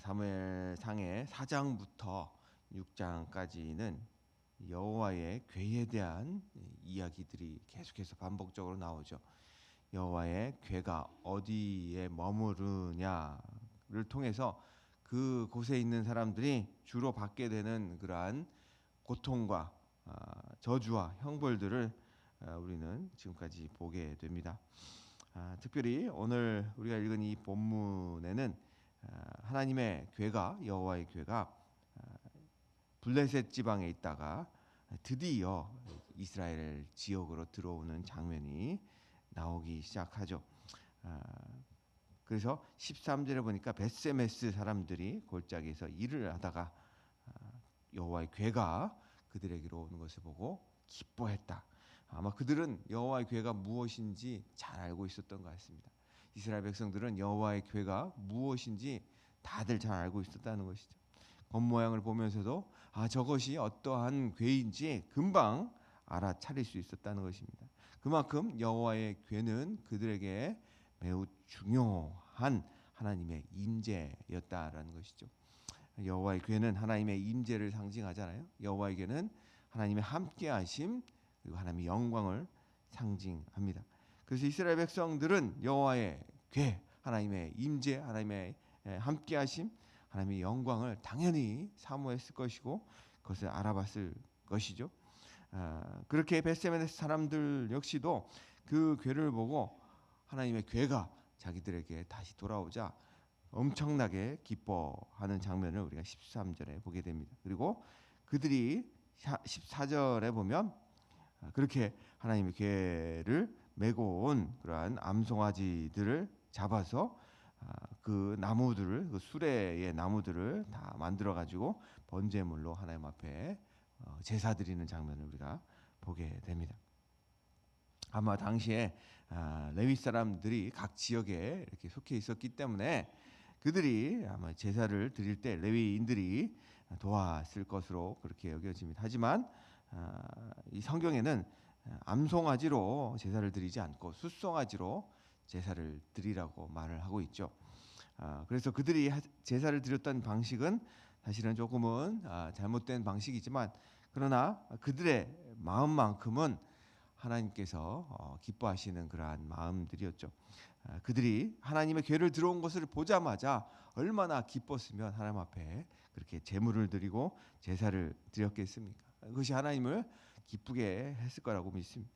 사무엘상의 4장부터 6장까지는 여호와의 괴에 대한 이야기들이 계속해서 반복적으로 나오죠. 여호와의 괴가 어디에 머무르냐를 통해서 그 곳에 있는 사람들이 주로 받게 되는 그러한 고통과 아, 저주와 형벌들을 아, 우리는 지금까지 보게 됩니다. 아, 특별히 오늘 우리가 읽은 이 본문에는 하나님의 괴가 여호와의 괴가 블레셋 지방에 있다가 드디어 이스라엘 지역으로 들어오는 장면이 나오기 시작하죠. 그래서 13절에 보니까 베세메스 사람들이 골짜기에서 일을 하다가 여호와의 괴가 그들에게로 오는 것을 보고 기뻐했다. 아마 그들은 여호와의 괴가 무엇인지 잘 알고 있었던 것 같습니다. 이스라엘 백성들은 여호와의 괴가 무엇인지 다들 잘 알고 있었다는 것이죠. 겉모양을 보면서도 아 저것이 어떠한 괴인지 금방 알아차릴 수 있었다는 것입니다. 그만큼 여호와의 괴는 그들에게 매우 중요한 하나님의 임재였다라는 것이죠. 여호와의 괴는 하나님의 임재를 상징하잖아요. 여호와의 괴는 하나님의 함께하심 그리고 하나님의 영광을 상징합니다. 그래서 이스라엘 백성들은 여호와의 괴, 하나님의 임재, 하나님의 함께하심, 하나님의 영광을 당연히 사모했을 것이고 그것을 알아봤을 것이죠. 아, 그렇게 베세메네스 사람들 역시도 그 괴를 보고 하나님의 괴가 자기들에게 다시 돌아오자 엄청나게 기뻐하는 장면을 우리가 13절에 보게 됩니다. 그리고 그들이 14절에 보면 그렇게 하나님의 괴를 메고 온 그러한 암송아지들을 잡아서 아, 그 나무들을 그 수레의 나무들을 다 만들어 가지고 번제물로 하나님 앞에 어, 제사 드리는 장면을 우리가 보게 됩니다. 아마 당시에 아, 레위 사람들이 각 지역에 이렇게 속해 있었기 때문에 그들이 아마 제사를 드릴 때 레위인들이 도왔을 것으로 그렇게 여겨집니다. 하지만 아, 이 성경에는 암송아지로 제사를 드리지 않고 숫송아지로 제사를 드리라고 말을 하고 있죠. 아, 그래서 그들이 제사를 드렸던 방식은 사실은 조금은 잘못된 방식이지만 그러나 그들의 마음만큼은 하나님께서 어, 기뻐하시는 그러한 마음들이었죠. 아, 그들이 하나님의 괴를 들어온 것을 보자마자 얼마나 기뻤으면 하나님 앞에 그렇게 제물을 드리고 제사를 드렸겠습니까? 그것이 하나님을 기쁘게 했을 거라고 믿습니다.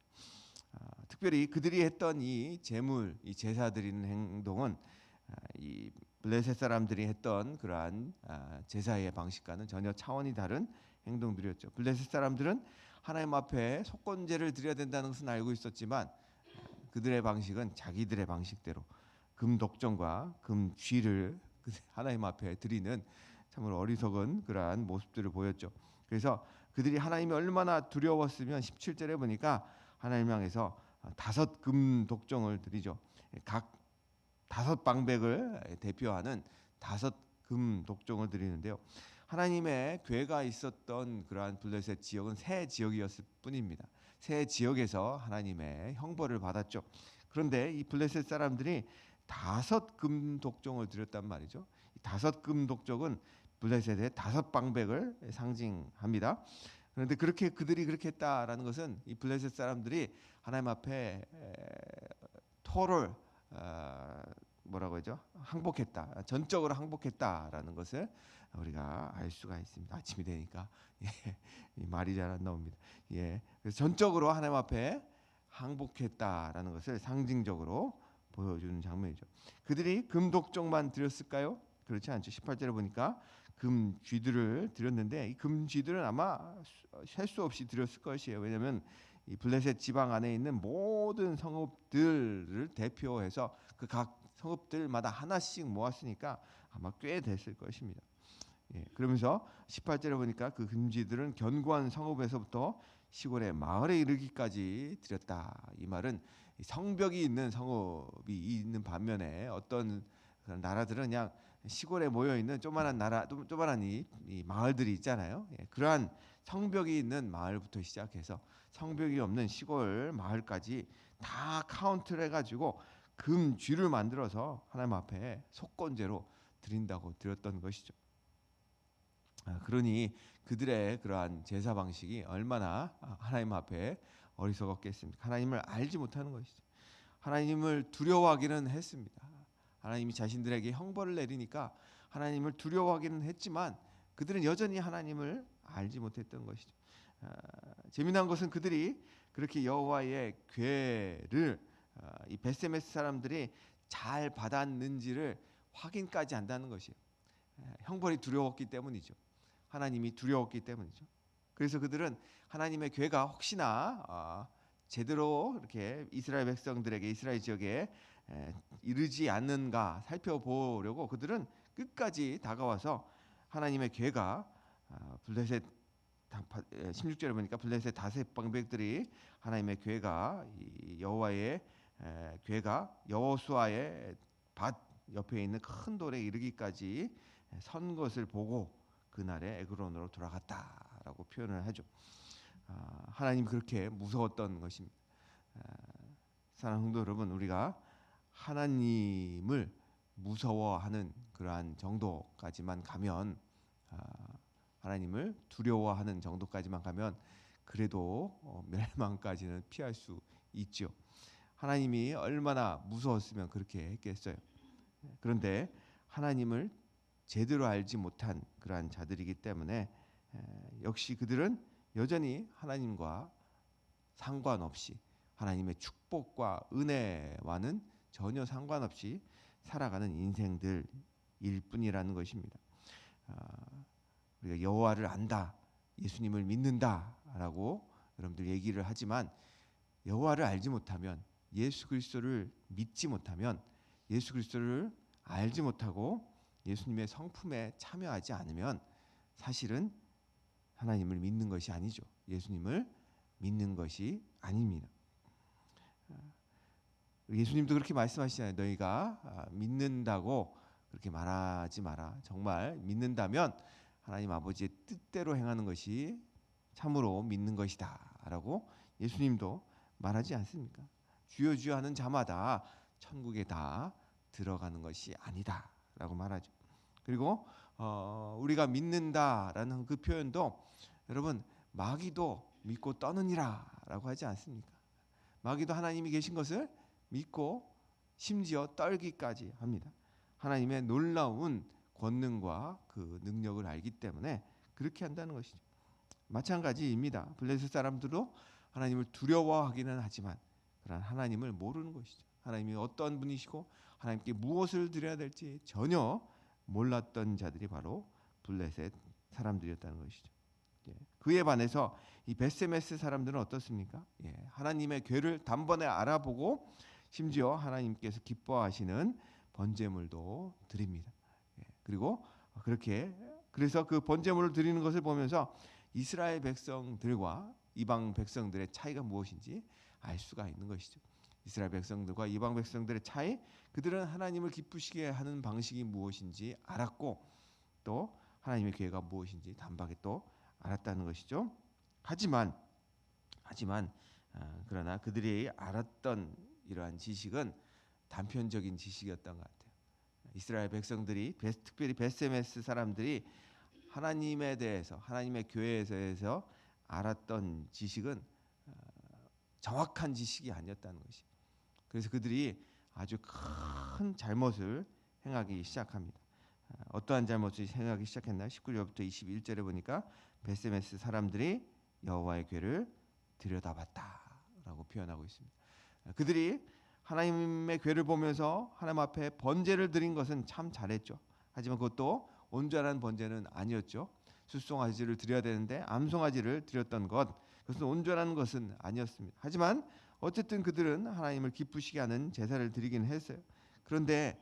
아, 특별히 그들이 했던 이 제물, 이 제사 드리는 행동은 아, 이 블레셋 사람들이 했던 그러한 제사의 방식과는 전혀 차원이 다른 행동들이었죠. 블레셋 사람들은 하나님 앞에 속건제를 드려야 된다는 것은 알고 있었지만 그들의 방식은 자기들의 방식대로 금 독점과 금 쥐를 그 하나님 앞에 드리는 참으로 어리석은 그러한 모습들을 보였죠. 그래서 그들이 하나님이 얼마나 두려웠으면 17절에 보니까 하나님 향해서 다섯 금 독종을 드리죠. 각 다섯 방백을 대표하는 다섯 금 독종을 드리는데요. 하나님의 괴가 있었던 그러한 블레셋 지역은 세 지역이었을 뿐입니다. 세 지역에서 하나님의 형벌을 받았죠. 그런데 이 블레셋 사람들이 다섯 금 독종을 드렸단 말이죠. 다섯 금 독종은 블레셋의 다섯 방백을 상징합니다. 그런데 그렇게 그들이 그렇게 했다라는 것은 이 블레셋 사람들이 하나님 앞에 토를 어, 뭐라고 하죠? 항복했다. 전적으로 항복했다라는 것을 우리가 알 수가 있습니다. 아침이 되니까 예, 말이 잘 안 나옵니다. 예, 전적으로 하나님 앞에 항복했다라는 것을 상징적으로 보여주는 장면이죠. 그들이 금독종만 드렸을까요? 그렇지 않죠. 18절에 보니까 금 쥐들을 드렸는데 이 금 쥐들은 아마 셀 수 없이 드렸을 것이에요. 왜냐하면 이 블레셋 지방 안에 있는 모든 성읍들을 대표해서 그 각 성읍들마다 하나씩 모았으니까 아마 꽤 됐을 것입니다. 예, 그러면서 18절에 보니까 그 금지들은 견고한 성읍에서부터 시골의 마을에 이르기까지 드렸다. 이 말은 성벽이 있는 성읍이 있는 반면에 어떤 나라들은 그냥 시골에 모여 있는 조만한 나라, 조만한 이, 이 마을들이 있잖아요. 예, 그러한 성벽이 있는 마을부터 시작해서 성벽이 없는 시골 마을까지 다 카운트를 해가지고 금 쥐를 만들어서 하나님 앞에 속건제로 드린다고 드렸던 것이죠. 아, 그러니 그들의 그러한 제사 방식이 얼마나 하나님 앞에 어리석었겠습니까? 하나님을 알지 못하는 것이죠. 하나님을 두려워하기는 했습니다. 하나님이 자신들에게 형벌을 내리니까 하나님을 두려워하기는 했지만 그들은 여전히 하나님을 알지 못했던 것이죠. 아, 재미난 것은 그들이 그렇게 여호와의 괴를 아, 이 베세메스 사람들이 잘 받았는지를 확인까지 한다는 것이에요. 아, 형벌이 두려웠기 때문이죠. 하나님이 두려웠기 때문이죠. 그래서 그들은 하나님의 괴가 혹시나 아, 제대로 이렇게 이스라엘 백성들에게 이스라엘 지역에 에, 이르지 않는가 살펴보려고 그들은 끝까지 다가와서 하나님의 괴가 아, 블레셋 16절에 보니까 블레셋 다섯 방백들이 하나님의 괴가 이 여호와의 에, 괴가 여호수아의 밭 옆에 있는 큰 돌에 이르기까지 선 것을 보고 그날에 에그론으로 돌아갔다라고 표현을 하죠. 아, 하나님 그렇게 무서웠던 것입니다. 아, 사랑하는 성도 여러분, 우리가 하나님을 무서워하는 그러한 정도까지만 가면 아, 하나님을 두려워하는 정도까지만 가면 그래도 어, 멸망까지는 피할 수 있죠. 하나님이 얼마나 무서웠으면 그렇게 했겠어요. 그런데 하나님을 제대로 알지 못한 그러한 자들이기 때문에 역시 그들은 여전히 하나님과 상관없이 하나님의 축복과 은혜와는 전혀 상관없이 살아가는 인생들일 뿐이라는 것입니다. 아, 우리가 여호와를 안다, 예수님을 믿는다라고 여러분들 얘기를 하지만 여호와를 알지 못하면 예수 그리스도를 믿지 못하면 예수 그리스도를 알지 못하고 예수님의 성품에 참여하지 않으면 사실은 하나님을 믿는 것이 아니죠. 예수님을 믿는 것이 아닙니다. 예수님도 그렇게 말씀하시잖아요. 너희가 아, 믿는다고 그렇게 말하지 마라. 정말 믿는다면 하나님 아버지의 뜻대로 행하는 것이 참으로 믿는 것이다라고 예수님도 말하지 않습니까? 주여 주여 하는 자마다 천국에 다 들어가는 것이 아니다라고 말하죠. 그리고 어, 우리가 믿는다라는 그 표현도 여러분 마귀도 믿고 떠느니라라고 하지 않습니까? 마귀도 하나님이 계신 것을 믿고 심지어 떨기까지 합니다. 하나님의 놀라운 권능과 그 능력을 알기 때문에 그렇게 한다는 것이죠. 마찬가지입니다. 블레셋 사람들도 하나님을 두려워하기는 하지만 그러 하나님을 모르는 것이죠. 하나님이 어떤 분이시고 하나님께 무엇을 드려야 될지 전혀 몰랐던 자들이 바로 블레셋 사람들이었다는 것이죠. 예. 그에 반해서 이 베세메스 사람들은 어떻습니까? 예. 하나님의 괴를 단번에 알아보고 심지어 하나님께서 기뻐하시는 번제물도 드립니다. 예. 그리고 그렇게 그래서 그 번제물을 드리는 것을 보면서 이스라엘 백성들과 이방 백성들의 차이가 무엇인지 알 수가 있는 것이죠. 이스라엘 백성들과 이방 백성들의 차이, 그들은 하나님을 기쁘시게 하는 방식이 무엇인지 알았고 또 하나님의 계획가 무엇인지 단박에 또 알았다는 것이죠. 하지만 하지만 어, 그러나 그들이 알았던 이러한 지식은 단편적인 지식이었던 것 같아요. 이스라엘 백성들이 특별히 베세메스 사람들이 하나님에 대해서 하나님의 교회에 대해서 알았던 지식은 어, 정확한 지식이 아니었다는 것이. 그래서 그들이 아주 큰 잘못을 행하기 시작합니다. 어, 어떠한 잘못을 행하기 시작했나? 19절부터 21절에 보니까 베세메스 사람들이 여호와의 괴를 들여다봤다라고 표현하고 있습니다. 그들이 하나님의 괴를 보면서 하나님 앞에 번제를 드린 것은 참 잘했죠. 하지만 그것도 온전한 번제는 아니었죠. 숫송아지를 드려야 되는데 암송아지를 드렸던 것 그것은 온전한 것은 아니었습니다. 하지만 어쨌든 그들은 하나님을 기쁘시게 하는 제사를 드리긴 했어요. 그런데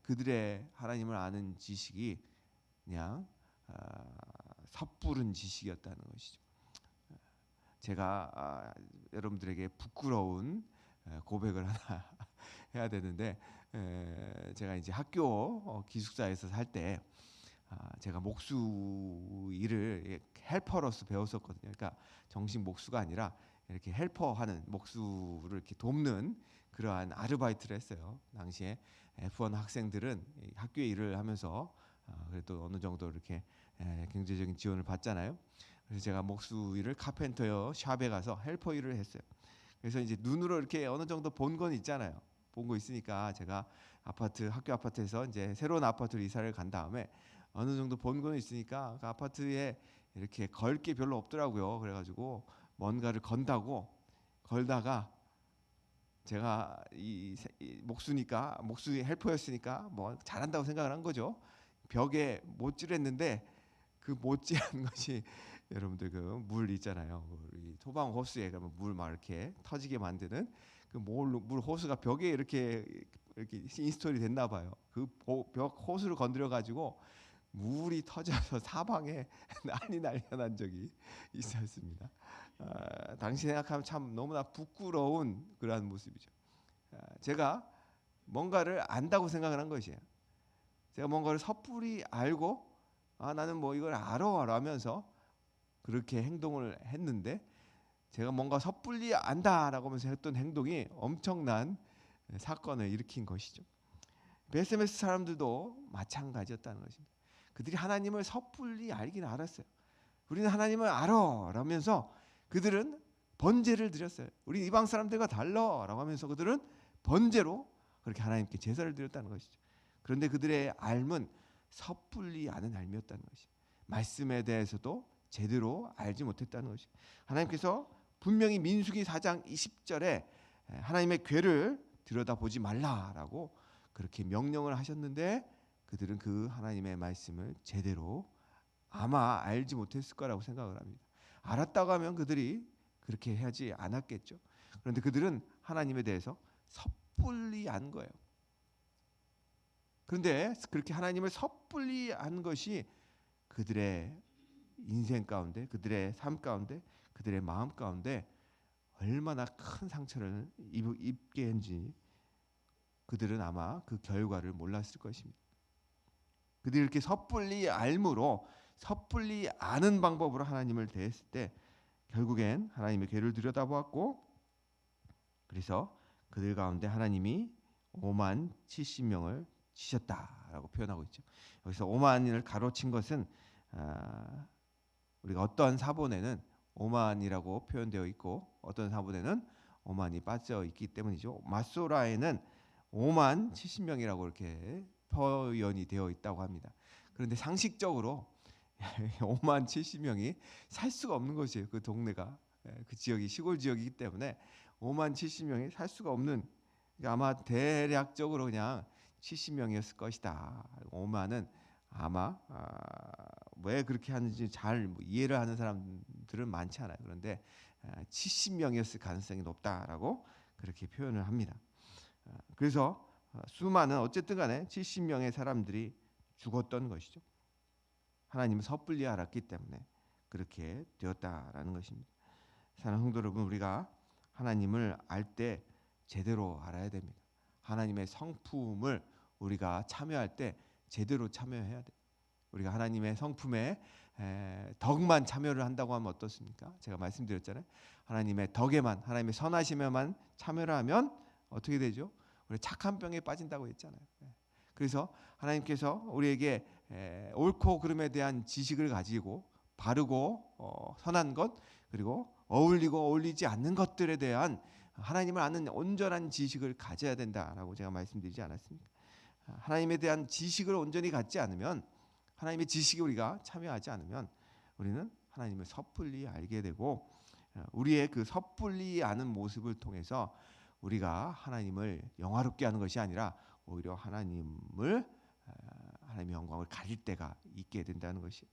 그들의 하나님을 아는 지식이 그냥 아, 섣부른 지식이었다는 것이죠. 제가 아, 여러분들에게 부끄러운 고백을 하나 해야 되는데 제가 이제 학교 어, 기숙사에서 살때 아, 제가 목수 일을 헬퍼로서 배웠었거든요. 그러니까 정식 목수가 아니라 이렇게 헬퍼하는 목수를 이렇게 돕는 그러한 아르바이트를 했어요. 당시에 F1 학생들은 이 학교에 일을 하면서 어, 그래도 어느 정도 이렇게 에, 경제적인 지원을 받잖아요. 그래서 제가 목수 일을 카펜터 샵에 가서 헬퍼 일을 했어요. 그래서 이제 눈으로 이렇게 어느 정도 본 건 있잖아요. 본 거 있으니까 제가 아파트 학교 아파트에서 이제 새로운 아파트로 이사를 간 다음에 어느 정도 본 거는 있으니까 그 아파트에 이렇게 걸 게 별로 없더라고요. 그래가지고 뭔가를 건다고 걸다가 제가 이, 목수니까 목수 헬퍼였으니까 뭐 잘한다고 생각을 한 거죠. 벽에 못질했는데 그 못질한 것이 여러분들 그 물 있잖아요. 소방 호스에 가면 물 막 이렇게 터지게 만드는 그물 호스가 벽에 이렇게 이렇게 인스톨이 됐나 봐요. 그 벽 호스를 건드려 가지고 물이 터져서 사방에 난리 난리가 난 적이 있었습니다. 아, 당시 생각하면 참 너무나 부끄러운 그러한 모습이죠. 아, 제가 뭔가를 안다고 생각을 한 것이에요. 제가 뭔가를 섣불리 알고 아 나는 뭐 이걸 알아 라면서 그렇게 행동을 했는데 제가 뭔가 섣불리 안다라고 하면서 했던 행동이 엄청난 사건을 일으킨 것이죠. 베스메스 사람들도 마찬가지였다는 것입니다. 그들이 하나님을 섣불리 알긴 알았어요. 우리는 하나님을 알아 라면서 그들은 번제를 드렸어요. 우리 이방 사람들과 달라라고 하면서 그들은 번제로 그렇게 하나님께 제사를 드렸다는 것이죠. 그런데 그들의 알은 섣불리 아는 알미였다는 것이. 말씀에 대해서도 제대로 알지 못했다는 것이. 하나님께서 분명히 민수기 4장 20절에 하나님의 괴를 들여다보지 말라라고 그렇게 명령을 하셨는데 그들은 그 하나님의 말씀을 제대로 아마 알지 못했을 거라고 생각을 합니다. 알았다고 하면 그들이 그렇게 하지 않았겠죠. 그런데 그들은 하나님에 대해서 섣불리 안 거예요. 그런데 그렇게 하나님을 섣불리 안 것이 그들의 인생 가운데, 그들의 삶 가운데, 그들의 마음 가운데 얼마나 큰 상처를 입- 입게 했는지 그들은 아마 그 결과를 몰랐을 것입니다. 그들이 이렇게 섣불리 알므로 섣불리 아는 방법으로 하나님을 대했을 때 결국엔 하나님의 괴를 들여다보았고 그래서 그들 가운데 하나님이 5만 70명을 치셨다라고 표현하고 있죠. 여기서 5만을 가로친 것은 아, 우리가 어떤 사본에는 5만이라고 표현되어 있고 어떤 사본에는 5만이 빠져 있기 때문이죠. 마소라에는 5만 70명이라고 이렇게 표현이 되어 있다고 합니다. 그런데 상식적으로 5만 70명이 살 수가 없는 것이에요. 그 동네가 예, 그 지역이 시골 지역이기 때문에 5만 70명이 살 수가 없는 그러니까 아마 대략적으로 그냥 70명이었을 것이다. 5만은 아마 아, 왜 그렇게 하는지 잘 이해를 하는 사람들은 많지 않아요. 그런데 아, 70명이었을 가능성이 높다라고 그렇게 표현을 합니다. 아, 그래서 어, 수많은 어쨌든 간에 70명의 사람들이 죽었던 것이죠. 하나님을 섣불리 알았기 때문에 그렇게 되었다라는 것입니다. 사랑하는 성도 여러분, 우리가 하나님을 알 때 제대로 알아야 됩니다. 하나님의 성품을 우리가 참여할 때 제대로 참여해야 돼. 우리가 하나님의 성품에 에, 덕만 참여를 한다고 하면 어떻습니까? 제가 말씀드렸잖아요. 하나님의 덕에만, 하나님의 선하심에만 참여를 하면 어떻게 되죠? 우리 착한 병에 빠진다고 했잖아요. 예. 그래서 하나님께서 우리에게 에, 옳고 그름에 대한 지식을 가지고 바르고 어, 선한 것 그리고 어울리고 어울리지 않는 것들에 대한 하나님을 아는 온전한 지식을 가져야 된다라고 제가 말씀드리지 않았습니까? 하나님에 대한 지식을 온전히 갖지 않으면 하나님의 지식에 우리가 참여하지 않으면 우리는 하나님을 섣불리 알게 되고 어, 우리의 그 섣불리 아는 모습을 통해서 우리가 하나님을 영화롭게 하는 것이 아니라 오히려 하나님을 어, 하나님의 영광을 가질 때가 있게 된다는 것이.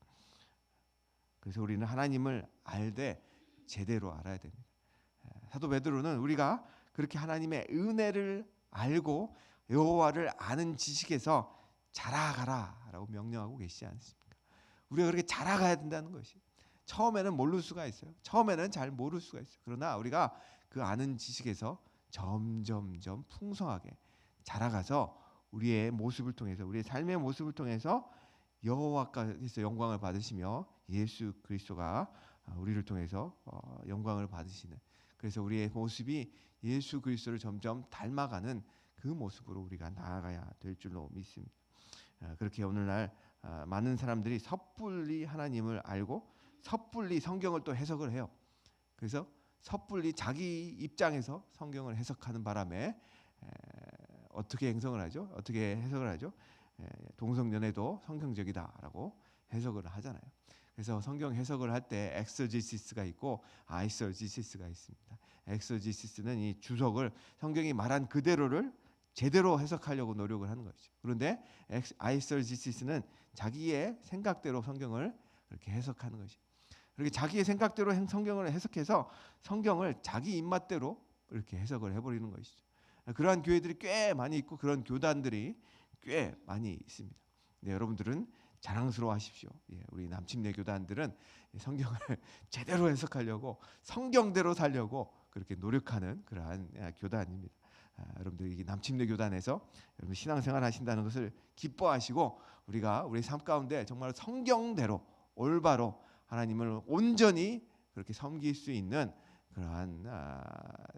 그래서 우리는 하나님을 알되 제대로 알아야 됩니다. 사도 베드로는 우리가 그렇게 하나님의 은혜를 알고 여호와를 아는 지식에서 자라가라라고 명령하고 계시지 않습니까? 우리가 그렇게 자라가야 된다는 것이. 처음에는 모를 수가 있어요. 처음에는 잘 모를 수가 있어요. 그러나 우리가 그 아는 지식에서 점점점 풍성하게 자라가서 우리의 모습을 통해서 우리의 삶의 모습을 통해서 여호와께서 영광을 받으시며 예수 그리스도가 우리를 통해서 어, 영광을 받으시는 그래서 우리의 모습이 예수 그리스도를 점점 닮아가는 그 모습으로 우리가 나아가야 될 줄로 믿습니다. 아, 그렇게 오늘날 아, 많은 사람들이 섣불리 하나님을 알고 섣불리 성경을 또 해석을 해요. 그래서 섣불리 자기 입장에서 성경을 해석하는 바람에 에, 어떻게 행성을 하죠? 어떻게 해석을 하죠? 에, 동성연애도 성경적이다라고 해석을 하잖아요. 그래서 성경 해석을 할 때 엑서지시스가 있고 아이서지시스가 있습니다. 엑서지시스는 이 주석을 성경이 말한 그대로를 제대로 해석하려고 노력을 하는 것이죠. 그런데 아이서지시스는 자기의 생각대로 성경을 그렇게 해석하는 것이. 그렇게 자기의 생각대로 행- 성경을 해석해서 성경을 자기 입맛대로 이렇게 해석을 해버리는 것이죠. 그러한 교회들이 꽤 많이 있고 그런 교단들이 꽤 많이 있습니다. 네, 여러분들은 자랑스러워하십시오. 예, 우리 남침내 교단들은 성경을 제대로 해석하려고 성경대로 살려고 그렇게 노력하는 그러한 아, 교단입니다. 아, 여러분들 이 남침내 교단에서 여러분 신앙생활 하신다는 것을 기뻐하시고 우리가 우리 삶 가운데 정말 성경대로 올바로 하나님을 온전히 그렇게 섬길 수 있는 그러한 아,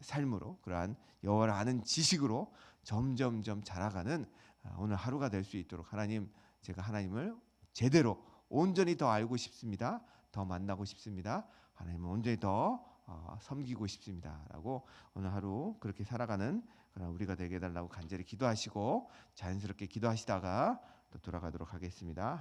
삶으로 그러한 여호와를 아는 지식으로 점점점 자라가는 아, 오늘 하루가 될 수 있도록 하나님 제가 하나님을 제대로 온전히 더 알고 싶습니다. 더 만나고 싶습니다. 하나님을 온전히 더 어, 섬기고 싶습니다라고 오늘 하루 그렇게 살아가는 그런 우리가 되게 해달라고 간절히 기도하시고 자연스럽게 기도하시다가 또 돌아가도록 하겠습니다.